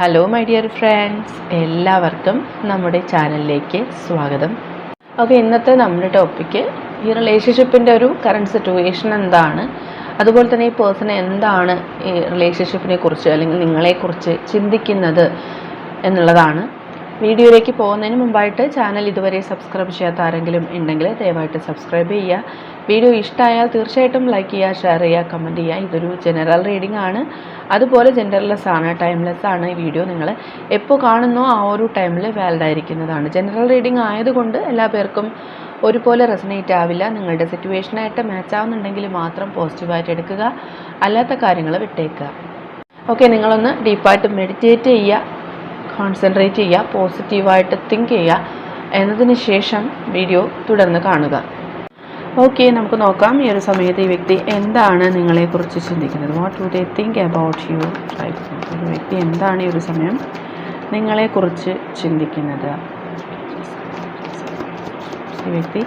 Hello my dear friends എല്ലാവർക്കും നമ്മുടെ ചാനലിലേക്ക് സ്വാഗതം. ഓക്കെ ഇന്നത്തെ നമ്മുടെ ടോപ്പിക്ക് ഈ റിലേഷൻഷിപ്പിന്റെ ഒരു കറണ്ട് സിറ്റുവേഷൻ എന്താണ്? അതുപോലെ തന്നെ ഈ പേഴ്സൺ എന്താണ് ഈ റിലേഷൻഷിപ്പിനെ കുറിച്ച് അല്ലെങ്കിൽ നിങ്ങളെക്കുറിച്ച് ചിന്തിക്കുന്നത് എന്നുള്ളതാണ് വീഡിയോയിലേക്ക് പോകുന്നതിന് മുമ്പായിട്ട് ചാനൽ ഇതുവരെ സബ്സ്ക്രൈബ് ചെയ്യാത്ത ആരെങ്കിലും ഉണ്ടെങ്കിൽ ദയവായിട്ട് സബ്സ്ക്രൈബ് ചെയ്യുക. വീഡിയോ ഇഷ്ടമായാൽ തീർച്ചയായിട്ടും ലൈക്ക് ചെയ്യുക ഷെയർ ചെയ്യുക കമന്റ് ചെയ്യുക. ഇതൊരു ജനറൽ റീഡിംഗ് ആണ്. അതുപോലെ ജെൻഡർലെസ് ആണ് ടൈംലെസ് ആണ് ഈ വീഡിയോ നിങ്ങൾ എപ്പോൾ കാണുന്നോ ആ ഒരു ടൈമിൽ വാലിഡ് ആയിരിക്കുന്നതാണ്. ജനറൽ റീഡിംഗ് ആയതുകൊണ്ട് എല്ലാ പേർക്കും ഒരുപോലെ റെസനേറ്റ് ആവില്ല. നിങ്ങളുടെ സിറ്റുവേഷനായിട്ട് മാച്ച് ആവുന്നുണ്ടെങ്കിൽ മാത്രം പോസിറ്റീവായിട്ട് എടുക്കുക. അല്ലാത്ത കാര്യങ്ങൾ വിട്ടേക്കുക. ഓക്കെ നിങ്ങളൊന്ന് ഡീപ്പായിട്ട് മെഡിറ്റേറ്റ് ചെയ്യുക. കോൺസെൻട്രേറ്റ് ചെയ്യുക പോസിറ്റീവായിട്ട് തിങ്ക് ചെയ്യുക എന്നതിന് ശേഷം വീഡിയോ തുടർന്ന് കാണുക. ഓക്കെ നമുക്ക് നോക്കാം ഈ ഒരു സമയത്ത് ഈ വ്യക്തി എന്താണ് നിങ്ങളെക്കുറിച്ച് ചിന്തിക്കുന്നത്? What do they think about you ഒരു വ്യക്തി എന്താണ് ഈ ഒരു സമയം നിങ്ങളെക്കുറിച്ച് ചിന്തിക്കുന്നത്? ഈ വ്യക്തി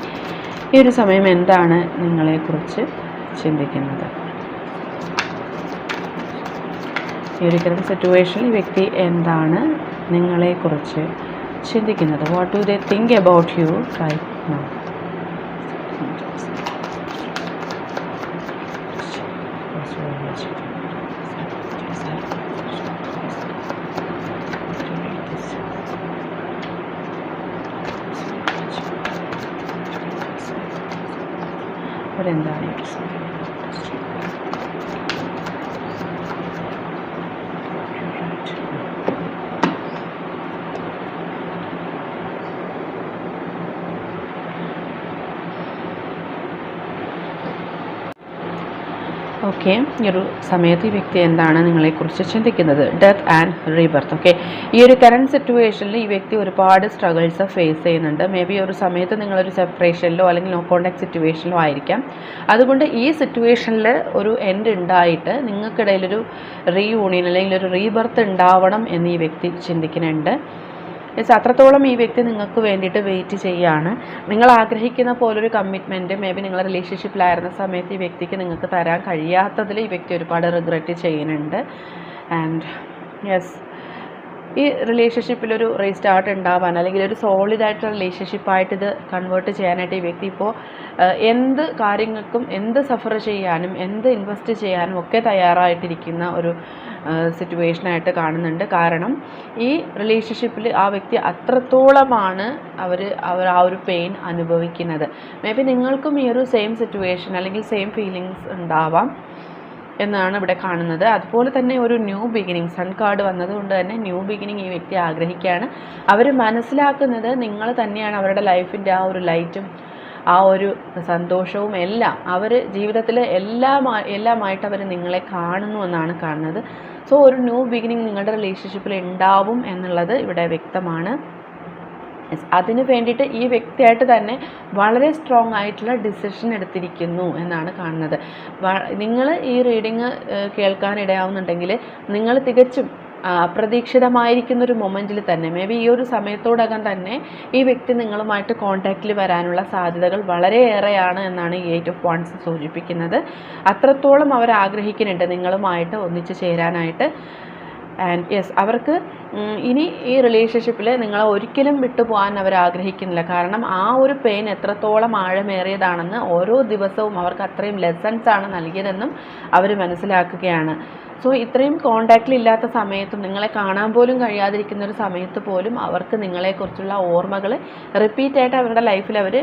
ഈ ഒരു സമയം എന്താണ് നിങ്ങളെക്കുറിച്ച് ചിന്തിക്കുന്നത്? ഈ ഒരു സിറ്റുവേഷനിൽ ഈ വ്യക്തി എന്താണ് നിങ്ങളെക്കുറിച്ച് ചിന്തിക്കുന്നത്. What do they think about you right now അവരെന്താണ് ഈ ഒരു സമയം ഓക്കെ ഈ ഒരു സമയത്ത് ഈ വ്യക്തി എന്താണ് നിങ്ങളെക്കുറിച്ച് ചിന്തിക്കുന്നത്? ഡെത്ത് ആൻഡ് റീബർത്ത് ഓക്കെ ഈ ഒരു കറണ്ട് സിറ്റുവേഷനിൽ ഈ വ്യക്തി ഒരുപാട് സ്ട്രഗിൾസ് ഫേസ് ചെയ്യുന്നുണ്ട്. മേ ബി ഒരു സമയത്ത് നിങ്ങളൊരു സെപ്പറേഷനിലോ അല്ലെങ്കിൽ നോ കോണ്ടാക്ട് സിറ്റുവേഷനിലോ ആയിരിക്കാം. അതുകൊണ്ട് ഈ സിറ്റുവേഷനിൽ ഒരു എൻഡ് ഉണ്ടായിട്ട് നിങ്ങൾക്കിടയിലൊരു റീയൂണിയൻ അല്ലെങ്കിൽ ഒരു റീബർത്ത് ഉണ്ടാവണം എന്ന് ഈ വ്യക്തി ചിന്തിക്കുന്നുണ്ട്. മീൻസ് അത്രത്തോളം ഈ വ്യക്തി നിങ്ങൾക്ക് വേണ്ടിയിട്ട് വെയിറ്റ് ചെയ്യുകയാണ് നിങ്ങൾ ആഗ്രഹിക്കുന്ന പോലൊരു കമ്മിറ്റ്മെന്റ് മേ ബി നിങ്ങളുടെ റിലേഷൻഷിപ്പിലായിരുന്ന സമയത്ത് ഈ വ്യക്തിക്ക് നിങ്ങൾക്ക് തരാൻ കഴിയാത്തതിൽ ഈ വ്യക്തി ഒരുപാട് റിഗ്രറ്റ് ചെയ്യുന്നുണ്ട്. ആൻഡ് യെസ് ഈ റിലേഷൻഷിപ്പിൽ ഒരു റീസ്റ്റാർട്ട് ഉണ്ടാവാൻ അല്ലെങ്കിൽ ഒരു സോളിഡ് ആയിട്ടുള്ള റിലേഷൻഷിപ്പായിട്ട് ഇത് കൺവേർട്ട് ചെയ്യാനായിട്ട് ഈ വ്യക്തി ഇപ്പോൾ എന്ത് കാര്യങ്ങൾക്കും എന്ത് സഫർ ചെയ്യാനും എന്ത് ഇൻവെസ്റ്റ് ചെയ്യാനും ഒക്കെ തയ്യാറായിട്ടിരിക്കുന്ന ഒരു സിറ്റുവേഷനായിട്ട് കാണുന്നുണ്ട്. കാരണം ഈ റിലേഷൻഷിപ്പിൽ ആ വ്യക്തി അത്രത്തോളമാണ് അവർ അവർ ആ ഒരു പെയിൻ അനുഭവിക്കുന്നത്. മേ ബി നിങ്ങൾക്കും ഈ ഒരു സെയിം സിറ്റുവേഷൻ അല്ലെങ്കിൽ സെയിം ഫീലിങ്സ് ഉണ്ടാവാം. എന്നാണ് ഇവിടെ കാണുന്നത്. അതുപോലെ തന്നെ ഒരു ന്യൂ ബിഗിനിങ് സൺ കാർഡ് വന്നതുകൊണ്ട് തന്നെ ന്യൂ ബിഗിനിങ് ഈ വ്യക്തി ആഗ്രഹിക്കുകയാണ്. അവർ മനസ്സിലാക്കുന്നത് നിങ്ങൾ തന്നെയാണ് അവരുടെ ലൈഫിന്റെ ആ ഒരു ലൈറ്റും ആ ഒരു സന്തോഷവും എല്ലാം അവർ ജീവിതത്തിൽ എല്ലാം എല്ലാമായിട്ട് അവർ നിങ്ങളെ കാണുന്നു എന്നാണ് കാണുന്നത്. സോ ഒരു ന്യൂ ബിഗിനിങ് നിങ്ങളുടെ റിലേഷൻഷിപ്പിൽ ഉണ്ടാവും എന്നുള്ളത് ഇവിടെ വ്യക്തമാണ്. അതിന് വേണ്ടിയിട്ട് ഈ വ്യക്തിയായിട്ട് തന്നെ വളരെ സ്ട്രോങ് ആയിട്ടുള്ള ഡിസിഷൻ എടുത്തിരിക്കുന്നു എന്നാണ് കാണുന്നത്. നിങ്ങൾ ഈ റീഡിങ് കേൾക്കാനിടയാവുന്നുണ്ടെങ്കിൽ നിങ്ങൾ തികച്ചും അപ്രതീക്ഷിതമായിരിക്കുന്ന ഒരു മൊമെന്റിൽ തന്നെ മേ ബി ഈ ഒരു സമയത്തോടകം തന്നെ ഈ വ്യക്തി നിങ്ങളുമായിട്ട് കോണ്ടാക്റ്റിൽ വരാനുള്ള സാധ്യതകൾ വളരെയേറെയാണ് എന്നാണ് ഈ എയ്റ്റ് ഓഫ് വൺസ് സൂചിപ്പിക്കുന്നത്. അത്രത്തോളം അവർ ആഗ്രഹിക്കുന്നുണ്ട് നിങ്ങളുമായിട്ട് ഒന്നിച്ചു ചേരാനായിട്ട്. ആൻഡ് യെസ് അവർക്ക് ഇനി ഈ റിലേഷൻഷിപ്പിൽ നിങ്ങളെ ഒരിക്കലും വിട്ടുപോകാൻ അവർ ആഗ്രഹിക്കുന്നില്ല. കാരണം ആ ഒരു പെയിൻ എത്രത്തോളം ആഴമേറിയതാണെന്ന് ഓരോ ദിവസവും അവർക്ക് അത്രയും ലെസൺസ് ആണ് നൽകിയതെന്നും അവർ മനസ്സിലാക്കുകയാണ്. സോ ഇത്രയും കോണ്ടാക്റ്റിൽ ഇല്ലാത്ത സമയത്തും നിങ്ങളെ കാണാൻ പോലും കഴിയാതിരിക്കുന്ന ഒരു സമയത്ത് പോലും അവർക്ക് നിങ്ങളെക്കുറിച്ചുള്ള ഓർമ്മകൾ റിപ്പീറ്റായിട്ട് അവരുടെ ലൈഫിൽ അവർ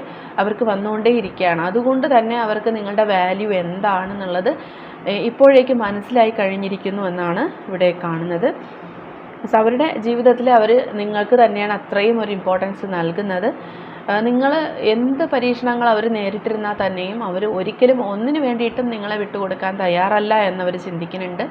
അവർക്ക് വന്നുകൊണ്ടേയിരിക്കുകയാണ്. അതുകൊണ്ട് തന്നെ അവർക്ക് നിങ്ങളുടെ വാല്യൂ എന്താണെന്നുള്ളത് ഇപ്പോഴേക്ക് മനസ്സിലായി കഴിഞ്ഞിരിക്കുന്നു എന്നാണ് ഇവിടെ കാണുന്നത്. അവരുടെ ജീവിതത്തിൽ അവർ നിങ്ങൾക്ക് തന്നെയാണ് അത്രയും ഒരു ഇമ്പോർട്ടൻസ് നൽകുന്നത്. നിങ്ങൾ എന്ത് പരീക്ഷണങ്ങൾ അവർ നേരിട്ടിരുന്നാൽ തന്നെയും അവർ ഒരിക്കലും ഒന്നിനു വേണ്ടിയിട്ടും നിങ്ങളെ വിട്ടുകൊടുക്കാൻ തയ്യാറല്ല എന്നവർ ചിന്തിക്കുന്നുണ്ട്.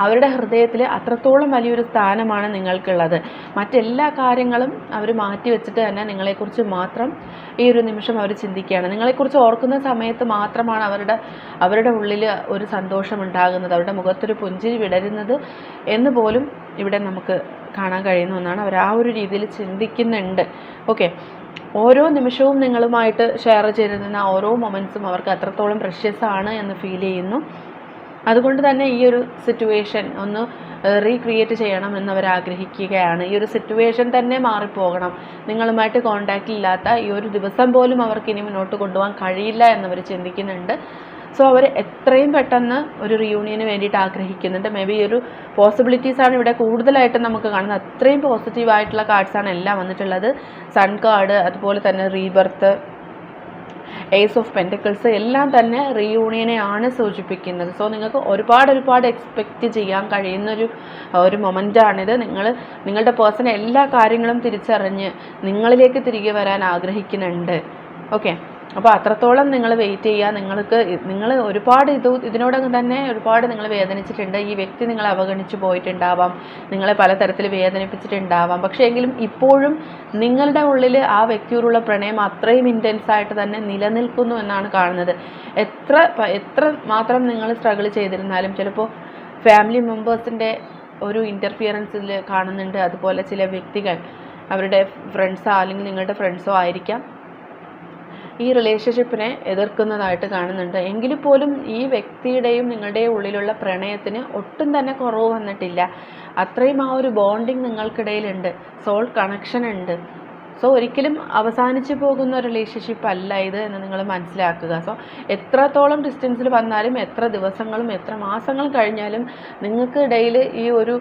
അവരുടെ ഹൃദയത്തിൽ അത്രത്തോളം വലിയൊരു സ്ഥാനമാണ് നിങ്ങൾക്കുള്ളത്. മറ്റെല്ലാ കാര്യങ്ങളും അവർ മാറ്റി വെച്ചിട്ട് തന്നെ നിങ്ങളെക്കുറിച്ച് മാത്രം ഈ ഒരു നിമിഷം അവർ ചിന്തിക്കുകയാണ്. നിങ്ങളെക്കുറിച്ച് ഓർക്കുന്ന സമയത്ത് മാത്രമാണ് അവരുടെ അവരുടെ ഉള്ളിൽ ഒരു സന്തോഷം ഉണ്ടാകുന്നത്. അവരുടെ മുഖത്തൊരു പുഞ്ചിരി വിടരുന്നത് എന്ന് പോലും ഇവിടെ നമുക്ക് കാണാൻ കഴിയുന്ന ഒന്നാണ്. അവർ ആ ഒരു രീതിയിൽ ചിന്തിക്കുന്നുണ്ട്. ഓക്കെ. ഓരോ നിമിഷവും നിങ്ങളുമായിട്ട് ഷെയർ ചെയ്തിരുന്ന ഓരോ മൊമെൻസും അവർക്ക് അത്രത്തോളം പ്രഷ്യസ് ആണ് എന്ന് ഫീൽ ചെയ്യുന്നു. അതുകൊണ്ട് തന്നെ ഈ ഒരു സിറ്റുവേഷൻ ഒന്ന് റീക്രിയേറ്റ് ചെയ്യണം എന്നവർ ആഗ്രഹിക്കുകയാണ്. ഈ ഒരു സിറ്റുവേഷൻ തന്നെ മാറിപ്പോകണം. നിങ്ങളുമായിട്ട് കോണ്ടാക്റ്റ് ഇല്ലാത്ത ഈ ഒരു ദിവസം പോലും അവർക്ക് ഇനി മുന്നോട്ട് കൊണ്ടുപോകാൻ കഴിയില്ല എന്നവർ ചിന്തിക്കുന്നുണ്ട്. സോ അവർ എത്രയും പെട്ടെന്ന് ഒരു റിയൂണിയന് വേണ്ടിയിട്ട് ആഗ്രഹിക്കുന്നുണ്ട്. മേ ബി ഒരു പോസിബിലിറ്റീസാണ് ഇവിടെ കൂടുതലായിട്ടും നമുക്ക് കാണുന്നത്. അത്രയും പോസിറ്റീവായിട്ടുള്ള കാർഡ്സാണ് എല്ലാം വന്നിട്ടുള്ളത്. സൺ കാർഡ് അതുപോലെ തന്നെ റീബർത്ത് ഏസ് ഓഫ് പെന്റക്കിൾസ് എല്ലാം തന്നെ റീയൂണിയനെ ആണ് സൂചിപ്പിക്കുന്നത്. സോ നിങ്ങൾക്ക് ഒരുപാട് ഒരുപാട് എക്സ്പെക്റ്റ് ചെയ്യാൻ കഴിയുന്നൊരു ഒരു മൊമെന്റാണിത് നിങ്ങൾ നിങ്ങളുടെ പേഴ്സൺ എല്ലാ കാര്യങ്ങളും തിരിച്ചറിഞ്ഞ് നിങ്ങളിലേക്ക് തിരികെ വരാൻ ആഗ്രഹിക്കുന്നുണ്ട്. ഓക്കെ അപ്പോൾ അത്രത്തോളം നിങ്ങൾ വെയിറ്റ് ചെയ്യുക. നിങ്ങൾക്ക് നിങ്ങൾ ഒരുപാട് ഇത് ഇതിനോടകം തന്നെ ഒരുപാട് നിങ്ങൾ വേദനിച്ചിട്ടുണ്ട്. ഈ വ്യക്തി നിങ്ങളെ അവഗണിച്ച് പോയിട്ടുണ്ടാവാം. നിങ്ങളെ പലതരത്തിൽ വേദനിപ്പിച്ചിട്ടുണ്ടാവാം. പക്ഷേ എങ്കിലും ഇപ്പോഴും നിങ്ങളുടെ ഉള്ളിൽ ആ വ്യക്തിയോടുള്ള പ്രണയം അത്രയും ഇന്റൻസ് ആയിട്ട് തന്നെ നിലനിൽക്കുന്നു എന്നാണ് കാണുന്നത്. എത്ര എത്ര മാത്രം നിങ്ങൾ സ്ട്രഗിൾ ചെയ്തിരുന്നാലും ചിലപ്പോൾ ഫാമിലി മെമ്പേഴ്സിന്റെ ഒരു ഇന്റർഫിയറൻസിൽ കാണുന്നുണ്ട്. അതുപോലെ ചില വ്യക്തികൾ അവരുടെ ഫ്രണ്ട്സോ അല്ലെങ്കിൽ നിങ്ങളുടെ ഫ്രണ്ട്സോ ആയിരിക്കാം. ഈ റിലേഷൻഷിപ്പിനെ എതിർക്കുന്നതായിട്ട് കാണുന്നുണ്ട്. എങ്കിൽ പോലും ഈ വ്യക്തിയുടെയും നിങ്ങളുടെയും ഉള്ളിലുള്ള പ്രണയത്തിന് ഒട്ടും തന്നെ കുറവ് വന്നിട്ടില്ല. അത്രയും ആ ഒരു ബോണ്ടിങ് നിങ്ങൾക്കിടയിലുണ്ട്. സോൾ കണക്ഷൻ ഉണ്ട്. സോ ഒരിക്കലും അവസാനിച്ചു പോകുന്ന റിലേഷൻഷിപ്പ് അല്ല ഇത് എന്ന് നിങ്ങൾ മനസ്സിലാക്കുക. സോ എത്രത്തോളം ഡിസ്റ്റൻസിൽ വന്നാലും എത്ര ദിവസങ്ങളും എത്ര മാസങ്ങൾ കഴിഞ്ഞാലും നിങ്ങൾക്ക് ഇടയിൽ ഈ ഒരു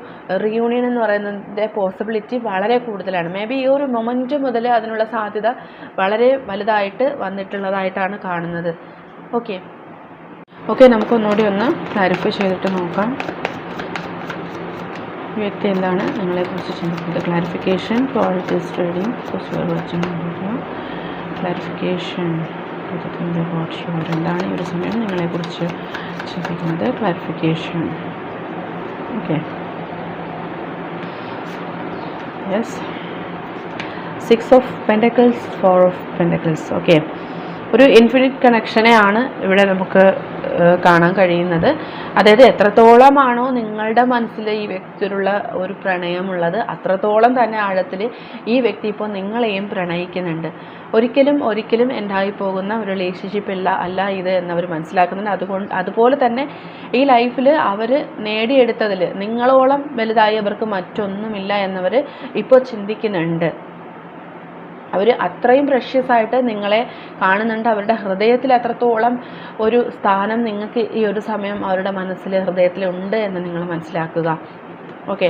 റിയൂണിയൻ എന്ന് പറയുന്നതിന്റെ പോസിബിലിറ്റി വളരെ കൂടുതലാണ്. മേ ബി ഈ ഒരു മൊമെന്റ് മുതൽ അതിനുള്ള സാധ്യത വളരെ വലുതായിട്ട് വന്നിട്ടുള്ളതായിട്ടാണ് കാണുന്നത്. ഓക്കെ ഓക്കെ നമുക്കൊന്നുകൂടി ഒന്ന് ക്ലാരിഫൈ ചെയ്തിട്ട് നോക്കാം. വ്യക്തി എന്താണ് നിങ്ങളെക്കുറിച്ച് ചിന്തിക്കുന്നത്? ക്ലാരിഫിക്കേഷൻ ക്വാളിറ്റി സ്റ്റഡിയും വാച്ചിങ് ക്ലാരിഫിക്കേഷൻ എന്താണ് ഈ ഒരു സമയം നിങ്ങളെക്കുറിച്ച് ചിന്തിക്കുന്നത്? Clarification okay yes six of pentacles four of pentacles okay ഒരു ഇൻഫിനിറ്റ് കണക്ഷനെയാണ് ഇവിടെ നമുക്ക് കാണാൻ കഴിയുന്നത്. അതായത് എത്രത്തോളമാണോ നിങ്ങളുടെ മനസ്സിൽ ഈ വ്യക്തിയോടുള്ള ഒരു പ്രണയമുള്ളത് അത്രത്തോളം തന്നെ ആഴത്തിൽ ഈ വ്യക്തി ഇപ്പോൾ നിങ്ങളെയും പ്രണയിക്കുന്നുണ്ട്. ഒരിക്കലും ഒരിക്കലും എന്റായിപ്പോകുന്ന പോകുന്ന ഒരു റിലേഷൻഷിപ്പ് ഇല്ല അല്ല ഇത് എന്നവർ മനസ്സിലാക്കുന്നുണ്ട്. അതുകൊണ്ട് അതുപോലെ തന്നെ ഈ ലൈഫിൽ അവർ നേടിയെടുത്തതിൽ നിങ്ങളോളം വലുതായി അവർക്ക് മറ്റൊന്നുമില്ല എന്നവർ ഇപ്പോൾ ചിന്തിക്കുന്നുണ്ട്. അവർ അത്രയും പ്രഷ്യസ് ആയിട്ട് നിങ്ങളെ കാണുന്നുണ്ട്. അവരുടെ ഹൃദയത്തിൽ അത്രത്തോളം ഒരു സ്ഥാനം നിങ്ങൾക്ക് ഈ ഒരു സമയം അവരുടെ മനസ്സിൽ ഹൃദയത്തിൽ ഉണ്ട് എന്ന് നിങ്ങൾ മനസ്സിലാക്കുക. ഓക്കെ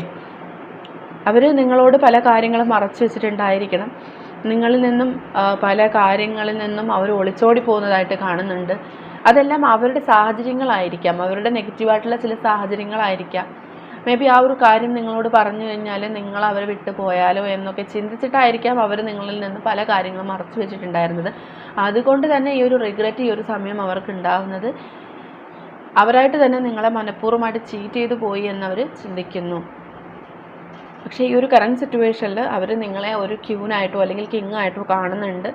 അവർ നിങ്ങളോട് പല കാര്യങ്ങളും മറച്ചു വെച്ചിട്ടുണ്ടായിരിക്കണം. നിങ്ങളിൽ നിന്നും പല കാര്യങ്ങളിൽ നിന്നും അവർ ഒളിച്ചോടി പോകുന്നതായിട്ട് കാണുന്നുണ്ട്. അതെല്ലാം അവരുടെ സാഹചര്യങ്ങളായിരിക്കാം. അവരുടെ നെഗറ്റീവായിട്ടുള്ള ചില സാഹചര്യങ്ങളായിരിക്കാം. മേ ബി ആ ഒരു കാര്യം നിങ്ങളോട് പറഞ്ഞു കഴിഞ്ഞാൽ നിങ്ങൾ അവരെ വിട്ടു പോയാലോ എന്നൊക്കെ ചിന്തിച്ചിട്ടായിരിക്കാം അവർ നിങ്ങളിൽ നിന്ന് പല കാര്യങ്ങളും മറച്ചു വെച്ചിട്ടുണ്ടായിരുന്നത്. അതുകൊണ്ട് തന്നെ ഈ ഒരു റിഗ്രറ്റ് ഈ ഒരു സമയം അവർക്ക് ഉണ്ടാകുന്നത് അവരായിട്ട് തന്നെ നിങ്ങളെ മനഃപൂർവമായിട്ട് ചീറ്റ് ചെയ്തു പോയി എന്നവർ ചിന്തിക്കുന്നു. പക്ഷേ ഈ ഒരു കറണ്ട് സിറ്റുവേഷനിൽ അവർ നിങ്ങളെ ഒരു ക്യൂനായിട്ടോ അല്ലെങ്കിൽ കിങ് ആയിട്ടോ കാണുന്നുണ്ട്.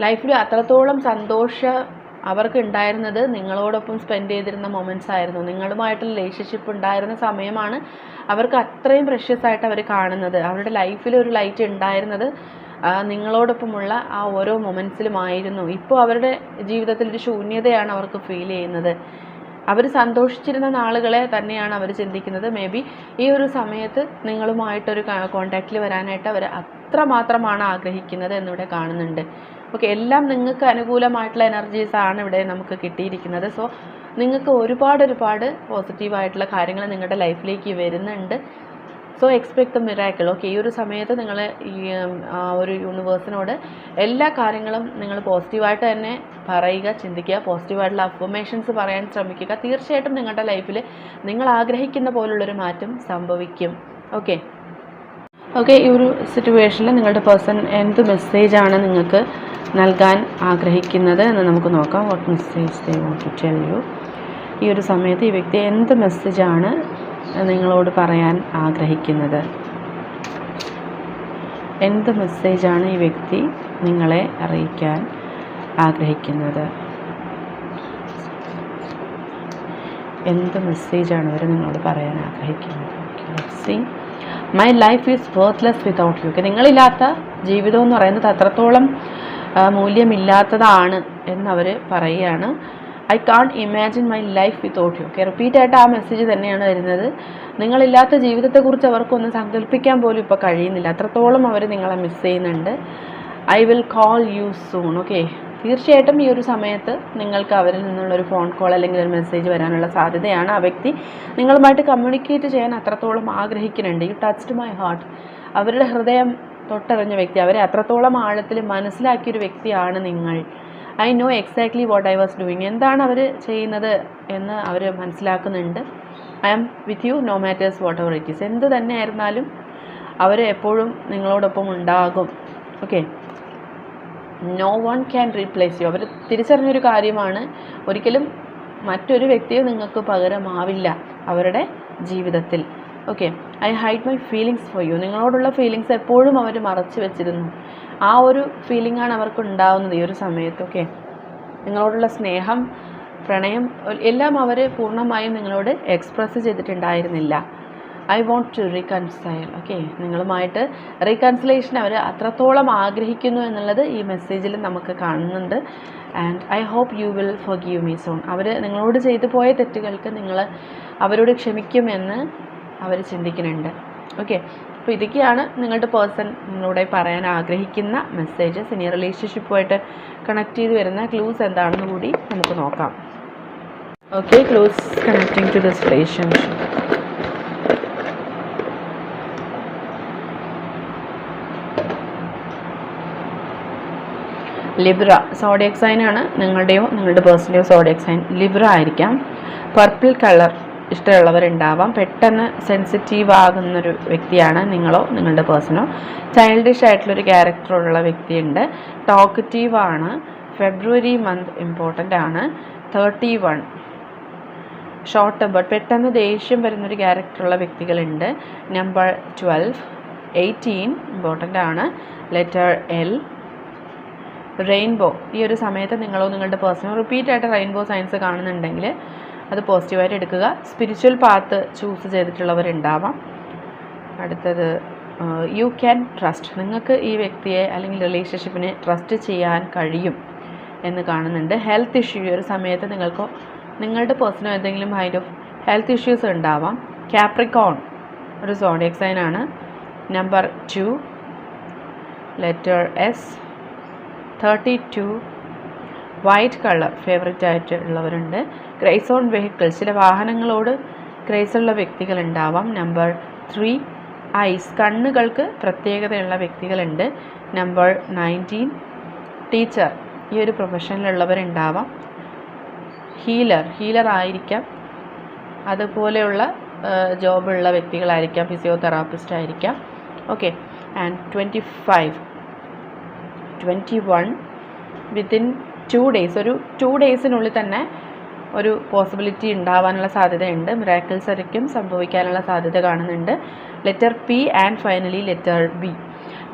ലൈഫിൽ അത്രത്തോളം സന്തോഷ അവർക്ക് ഉണ്ടായിരുന്നത് നിങ്ങളോടൊപ്പം സ്പെൻഡ് ചെയ്തിരുന്ന മൊമെന്റ്സ് ആയിരുന്നു. നിങ്ങളുമായിട്ട് റിലേഷൻഷിപ്പ് ഉണ്ടായിരുന്ന സമയമാണ് അവർക്ക് അത്രയും പ്രഷ്യസ് ആയിട്ട് അവർ കാണുന്നത്. അവരുടെ ലൈഫിൽ ഒരു ലൈറ്റ് ഉണ്ടായിരുന്നത് നിങ്ങളോടൊപ്പമുള്ള ആ ഓരോ മൊമെന്റ്സിലുമായിരുന്നു ഇപ്പോൾ അവരുടെ ജീവിതത്തിൽ ഒരു ശൂന്യതയാണ് അവർക്ക് ഫീൽ ചെയ്യുന്നത്. അവർ സന്തോഷിച്ചിരുന്ന നാളുകളെ തന്നെയാണ് അവർ ചിന്തിക്കുന്നത്. മേ ബി ഈ ഒരു സമയത്ത് നിങ്ങളുമായിട്ടൊരു കോണ്ടാക്റ്റിൽ വരാനായിട്ട് അവർ അത്രമാത്രമാണ് ആഗ്രഹിക്കുന്നത് എന്നിവിടെ കാണുന്നുണ്ട്. ഓക്കെ എല്ലാം നിങ്ങൾക്ക് അനുകൂലമായിട്ടുള്ള എനർജീസ് ആണ് ഇവിടെ നമുക്ക് കിട്ടിയിരിക്കുന്നത്. സോ നിങ്ങൾക്ക് ഒരുപാട് ഒരുപാട് പോസിറ്റീവായിട്ടുള്ള കാര്യങ്ങൾ നിങ്ങളുടെ ലൈഫിലേക്ക് വരുന്നുണ്ട്. So expect the miracle okay ഈ ഒരു സമയത്ത് നിങ്ങൾ ഈ ഒരു യൂണിവേഴ്സിനോട് എല്ലാ കാര്യങ്ങളും നിങ്ങൾ പോസിറ്റീവായിട്ട് തന്നെ പറയുക ചിന്തിക്കുക പോസിറ്റീവായിട്ടുള്ള അഫർമേഷൻസ് പറയാൻ ശ്രമിക്കുക. തീർച്ചയായിട്ടും നിങ്ങളുടെ ലൈഫിൽ നിങ്ങൾ ആഗ്രഹിക്കുന്ന പോലുള്ളൊരു മാറ്റം സംഭവിക്കും. ഓക്കെ. ഓക്കെ ഈ ഒരു സിറ്റുവേഷനിൽ നിങ്ങളുടെ പേഴ്സൺ എന്ത് മെസ്സേജാണ് നിങ്ങൾക്ക് നൽകാൻ ആഗ്രഹിക്കുന്നത് എന്ന് നമുക്ക് നോക്കാം. What message they want to tell you ഈ ഒരു സമയത്ത് ഈ വ്യക്തി എന്ത് മെസ്സേജാണ് നിങ്ങളോട് പറയാൻ ആഗ്രഹിക്കുന്നത്? എന്ത് മെസ്സേജാണ് ഈ വ്യക്തി നിങ്ങളെ അറിയിക്കാൻ ആഗ്രഹിക്കുന്നത്? എന്ത് മെസ്സേജാണ് അവർ നിങ്ങളോട് പറയാൻ ആഗ്രഹിക്കുന്നത്? My life is worthless without you നിങ്ങളില്ലാത്ത ജീവിതം എന്ന് പറയുന്നത് അത്രത്തോളം മൂല്യമില്ലാത്തതാണ് എന്നവർ പറയുകയാണ്. I can't imagine my life without you okay repeat ആയിട്ട് ആ മെസ്സേജ് തന്നെയാണ് വരുന്നത്. നിങ്ങളില്ലാത്ത ജീവിതത്തെക്കുറിച്ച് അവർക്കൊന്നും സങ്കല്പിക്കാൻ പോലും ഇപ്പോൾ കഴിയുന്നില്ല. അത്രത്തോളം അവർ നിങ്ങളെ മിസ് ചെയ്യുന്നുണ്ട്. I will call you soon okay തീർച്ചയായിട്ടും ഈ ഒരു സമയത്ത് നിങ്ങൾക്ക് അവരിൽ നിന്നുള്ളൊരു ഫോൺ കോൾ അല്ലെങ്കിൽ ഒരു മെസ്സേജ് വരാനുള്ള സാധ്യതയാണ്. ആ വ്യക്തി നിങ്ങളുമായിട്ട് കമ്മ്യൂണിക്കേറ്റ് ചെയ്യാൻ അത്രത്തോളം ആഗ്രഹിക്കുന്നുണ്ട്. യു ടച്ച്ഡ് മൈ ഹാർട്ട് അവരുടെ ഹൃദയം തൊട്ടറിഞ്ഞ വ്യക്തി. അവരെ അത്രത്തോളം ആഴത്തിൽ മനസ്സിലാക്കിയൊരു വ്യക്തിയാണ് നിങ്ങൾ. I know exactly what I was doing എന്താണ് അവർ ചെയ്യുന്നത് എന്ന് അവർ മനസ്സിലാക്കുന്നുണ്ട്. I am with you no matters whatever it is എന്ത് തന്നെ ആയിരുന്നാലും അവർ എപ്പോഴും നിങ്ങളോടൊപ്പം ഉണ്ടാകും. Okay no one can replace you അവർ തിരിച്ചറിഞ്ഞൊരു കാര്യമാണ്. ഒരിക്കലും മറ്റൊരു വ്യക്തിയെ നിങ്ങൾക്ക് പകരമാവില്ല അവരുടെ ജീവിതത്തിൽ. Okay I hide my feelings for you നിങ്ങളോടുള്ള ഫീലിങ്സ് എപ്പോഴും അവർ മറച്ചു വെച്ചിരുന്നു. ആ ഒരു ഫീലിംഗ് ആണ് അവർക്ക് ഉണ്ടാവുന്നത് ഈ ഒരു സമയത്ത് ഓക്കെ നിങ്ങളോടുള്ള സ്നേഹം പ്രണയം എല്ലാം അവർ പൂർണമായും നിങ്ങളോട് express ചെയ്തിട്ടുണ്ടായിരുന്നില്ല. I want to reconcile okay നിങ്ങളുമായിട്ട് റീകൺസിലേഷൻ അവർ അത്രത്തോളം ആഗ്രഹിക്കുന്നു എന്നുള്ളത് ഈ മെസ്സേജിൽ നമുക്ക് കാണുന്നുണ്ട്. And I hope you will forgive me soon അവർ നിങ്ങളോട് ചെയ്തു പോയ തെറ്റുകൾക്ക് നിങ്ങൾ അവരോട് ക്ഷമിക്കുമെന്ന് അവർ ചിന്തിക്കുന്നുണ്ട്. ഓക്കെ അപ്പോൾ ഇതൊക്കെയാണ് നിങ്ങളുടെ പേഴ്സൺ നിങ്ങളുടെ പറയാൻ ആഗ്രഹിക്കുന്ന മെസ്സേജസ് ഇനി റിലേഷൻഷിപ്പുമായിട്ട് കണക്ട് ചെയ്ത് വരുന്ന ക്ലൂസ് എന്താണെന്ന് കൂടി നമുക്ക് നോക്കാം. Okay clues connecting to this relationship Libra zodiac sign ആണ് നിങ്ങളുടെയോ നിങ്ങളുടെ പേഴ്സന്റെയോ സോഡിയക് സൈൻ ലിബ്ര ആയിരിക്കാം. പർപ്പിൾ കളർ ഇഷ്ടമുള്ളവരുണ്ടാവാം. പെട്ടെന്ന് സെൻസിറ്റീവ് ആകുന്നൊരു വ്യക്തിയാണ് നിങ്ങളോ നിങ്ങളുടെ പേഴ്സണോ. ചൈൽഡിഷ് ആയിട്ടുള്ളൊരു ക്യാരക്ടറുള്ള വ്യക്തിയുണ്ട്. ടോക്കറ്റീവ് ആണ്. ഫെബ്രുവരി മന്ത് ഇമ്പോർട്ടന്റ് ആണ്. തേർട്ടി വൺ ഷോർട്ട് ടെമ്പർ പെട്ടെന്ന് ദേഷ്യം വരുന്നൊരു ക്യാരക്ടറുള്ള വ്യക്തികളുണ്ട്. നമ്പർ ട്വൽവ് എയ്റ്റീൻ ഇമ്പോർട്ടന്റ് ആണ്. ലെറ്റർ എൽ റെയിൻബോ ഈ ഒരു സമയത്ത് നിങ്ങളോ നിങ്ങളുടെ പേഴ്സണോ റിപ്പീറ്റ് ആയിട്ട് റെയിൻബോ സയൻസ് കാണുന്നുണ്ടെങ്കിൽ അത് പോസിറ്റീവായിട്ട് എടുക്കുക. സ്പിരിച്വൽ പാത്ത് ചൂസ് ചെയ്തിട്ടുള്ളവരുണ്ടാവാം. അടുത്തത് യു ക്യാൻ ട്രസ്റ്റ് നിങ്ങൾക്ക് ഈ വ്യക്തിയെ അല്ലെങ്കിൽ റിലേഷൻഷിപ്പിനെ ട്രസ്റ്റ് ചെയ്യാൻ കഴിയും എന്ന് കാണുന്നുണ്ട്. ഹെൽത്ത് ഇഷ്യൂ ഒരു സമയത്ത് നിങ്ങൾക്ക് നിങ്ങളുടെ പേഴ്സണൽ എന്തെങ്കിലും കൈൻഡ് ഓഫ് ഹെൽത്ത് ഇഷ്യൂസ് ഉണ്ടാവാം. ക്യാപ്രിക്കോൺ ഒരു സോഡിയക് ആണ്. Number two letter S thirty two white colour favourite ആയിട്ട് ഉള്ളവരുണ്ട്. ക്രൈസ് ഓൺ വെഹിക്കിൾ ചില വാഹനങ്ങളോട് ക്രൈസ് ഉള്ള വ്യക്തികൾ ഉണ്ടാവാം. നമ്പർ ത്രീ ഐസ് കണ്ണുകൾക്ക് പ്രത്യേകതയുള്ള വ്യക്തികളുണ്ട്. നമ്പർ നയന്റീൻ ടീച്ചർ ഈ ഒരു പ്രൊഫഷനിലുള്ളവരുണ്ടാവാം ഹീലർ ഹീലർ ആയിരിക്കാം. അതുപോലെയുള്ള ജോബുള്ള വ്യക്തികളായിരിക്കാം. ഫിസിയോതെറാപ്പിസ്റ്റ് ആയിരിക്കാം. Okay and twenty five twenty one within two days ഒരു ടു ഡേയ്സിനുള്ളിൽ തന്നെ ഒരു പോസിബിലിറ്റി ഉണ്ടാവാനുള്ള സാധ്യതയുണ്ട്. മിറാക്കിൾസ് ആയിരിക്കും സംഭവിക്കാനുള്ള സാധ്യത കാണുന്നുണ്ട്. Letter P and finally letter B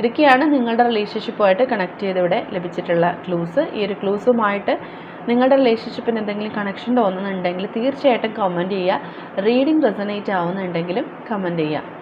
ഇതൊക്കെയാണ് നിങ്ങളുടെ റിലേഷൻഷിപ്പുമായിട്ട് കണക്ട് ചെയ്തിവിടെ ലഭിച്ചിട്ടുള്ള ക്ലൂസ് ഈ ഒരു ക്ലൂസുമായിട്ട് നിങ്ങളുടെ റിലേഷൻഷിപ്പിന് എന്തെങ്കിലും കണക്ഷൻ തോന്നുന്നുണ്ടെങ്കിൽ തീർച്ചയായിട്ടും കമന്റ് ചെയ്യുക. റീഡിംഗ് റെസനേറ്റ് ആവുന്നുണ്ടെങ്കിലും കമന്റ് ചെയ്യുക.